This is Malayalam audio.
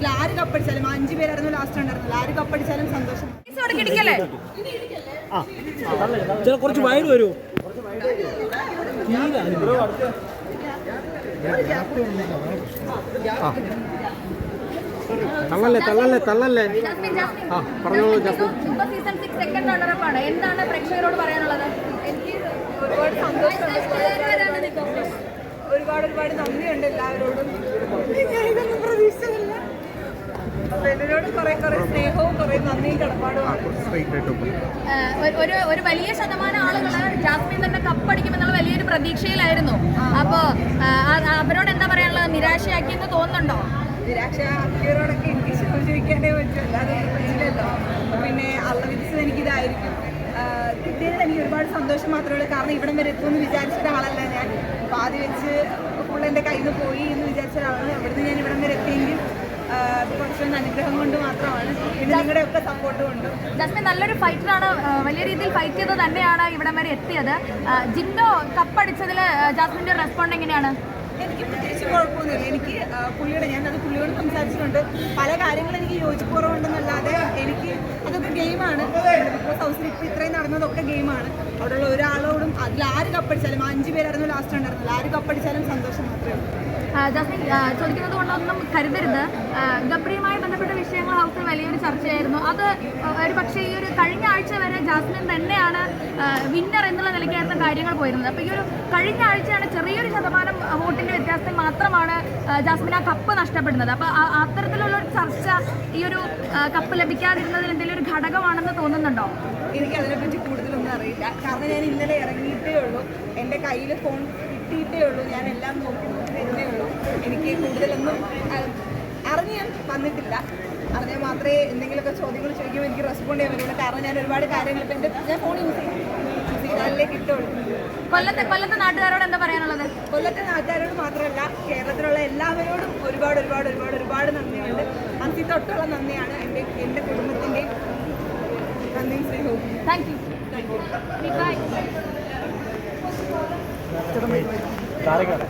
അതിൽ ആര് കപ്പടിച്ചാലും അഞ്ചു പേരായിരുന്നു ലാസ്റ്റ് ഉണ്ടായിരുന്നത്. ആര് കപ്പടിച്ചാലും സന്തോഷം. ചില കുറച്ച് വയറ് വരുമോ തള്ളല്ലേ തള്ളല്ലേ തള്ളല്ലേ? ആ പറഞ്ഞോളൂ എന്താണ് പ്രേക്ഷകരോട് പറയാനുള്ളത്? എനിക്ക് ഒരുപാട് സന്തോഷമുണ്ട് ഒരുപാട് ഒരുപാട് നന്ദിയുണ്ട് എല്ലാവരോടും. ഒരു- ഒരു ഒരു വലിയ ശതമാനം ആളുകൾ ജാസ്മിൻ തന്നെ കപ്പടിക്കുമെന്നുള്ള വലിയൊരു പ്രതീക്ഷയിലായിരുന്നു. അപ്പോൾ അവരോട് എന്താ പറയാനുള്ളത്? നിരാശയാക്കിയെന്ന് തോന്നുന്നുണ്ടോ? നിരാക്ഷ അക്കിയറോടൊക്കെ എനിക്ക് ചോദിക്കാനേ പറ്റും അല്ലാതെ പിന്നെ അള്ള വിധിച്ചത് എനിക്കിതായിരിക്കും. കിട്ടിയതിൽ എനിക്ക് ഒരുപാട് സന്തോഷം മാത്രമേ ഉള്ളൂ കാരണം ഇവിടം വരെ എത്തുമെന്ന് വിചാരിച്ച ഒരാളല്ല ഞാൻ. പാതി വെച്ച് ഫുൾ എന്റെ കയ്യിൽ നിന്ന് പോയി എന്ന് വിചാരിച്ച ഒരാളാണ്. അവിടുന്ന് ഞാൻ ഇവിടം വരെ എത്തിയെങ്കിൽ അത് അനുഗ്രഹം കൊണ്ട് മാത്രമാണ് പിന്നെ നിങ്ങളുടെ ഒക്കെ സപ്പോർട്ട് കൊണ്ടും ജാസ്മിൻ നല്ലൊരു ഫൈറ്ററാണ് വലിയ രീതിയിൽ ഫൈറ്റ് ചെയ്ത് തന്നെയാണ് ഇവിടം വരെ എത്തിയത്. ജിൻഡോ കപ്പടിച്ചതിൽ ജാസ്മിന്റെ റെസ്പോണ്ട് എങ്ങനെയാണ്? എനിക്ക് പ്രത്യേകിച്ച് കുഴപ്പമൊന്നുമില്ല. എനിക്ക് പുള്ളിയുടെ ഞാൻ അത് പുള്ളിയോട് സംസാരിച്ചിട്ടുണ്ട്. പല കാര്യങ്ങളും എനിക്ക് യോജിപ്പുറവുണ്ടെന്നല്ലാതെ എനിക്ക് ബിക്കോസ് ഹൗസിൽ ഇപ്പോൾ ഇത്രയും നടന്നതൊക്കെ ഗെയിമാണ്. അവിടെയുള്ള ഒരാളോടും അതിൽ ആര് കപ്പടിച്ചാലും അഞ്ച് പേരായിരുന്നു ലാസ്റ്റ് ഉണ്ടായിരുന്നത് ആര് കപ്പടിച്ചാലും സന്തോഷം മാത്രമേ ജാസ്മിൻ ചോദിക്കുന്നത് കൊണ്ടൊന്നും കരുതരുത്. ഗബ്രിയുമായി ബന്ധപ്പെട്ട വിഷയങ്ങൾ ഹൗസിൽ വലിയൊരു ചർച്ചയായിരുന്നു. അത് ഒരു പക്ഷേ ഈ ഒരു കഴിഞ്ഞ ആഴ്ച വരെ ജാസ്മിൻ തന്നെയാണ് വിന്നർ കാര്യങ്ങൾ പോയിരുന്നത്. അപ്പോൾ ഈ ഒരു കഴിഞ്ഞ ആഴ്ചയാണ് ചെറിയൊരു ശതമാനം വോട്ടിന്റെ വ്യത്യാസത്തിൽ മാത്രമാണ് ജാസ്മിന കപ്പ് നഷ്ടപ്പെടുന്നത്. അപ്പോൾ അത്തരത്തിലുള്ള ഒരു ചർച്ച ഈ ഒരു കപ്പ് ലഭിക്കാതിരുന്നതിൽ എന്തെങ്കിലും ഒരു ഘടകമാണെന്ന് തോന്നുന്നുണ്ടോ? എനിക്ക് അതിനെപ്പറ്റി കൂടുതലൊന്നും അറിയില്ല. കാരണം ഞാൻ ഇന്നലെ ഇറങ്ങിയിട്ടേ ഉള്ളൂ. എന്റെ കയ്യിൽ ഫോൺ കിട്ടിയിട്ടേ ഉള്ളൂ. ഞാൻ എല്ലാം നോക്കി ഉള്ളൂ. എനിക്ക് കൂടുതലൊന്നും അറിഞ്ഞാൽ വന്നിട്ടില്ല. അറിഞ്ഞാൽ മാത്രമേ എന്തെങ്കിലുമൊക്കെ ചോദ്യങ്ങൾ ചോദിക്കുമ്പോൾ എനിക്ക് റെസ്പോണ്ട് ചെയ്യാൻ പറ്റുള്ളൂ. കാരണം ഞാൻ ഒരുപാട് കാര്യങ്ങൾ ഇപ്പം എന്റെ ഞാൻ ഫോൺ കിട്ടുള്ളൂ കൊല്ലത്തെ കൊല്ലത്തെ നാട്ടുകാരോട് എന്താ പറയാനുള്ളത്? കൊല്ലത്തെ നാട്ടുകാരോട് മാത്രമല്ല കേരളത്തിലുള്ള എല്ലാവരോടും ഒരുപാട് ഒരുപാട് ഒരുപാട് ഒരുപാട് നന്ദിയുണ്ട്. അന്തി തൊട്ടുള്ള നന്ദിയാണ് എന്റെ എന്റെ കുടുംബത്തിന്റെയും നന്ദിയും സ്നേഹവും. Thank you thank താരക്കാരെ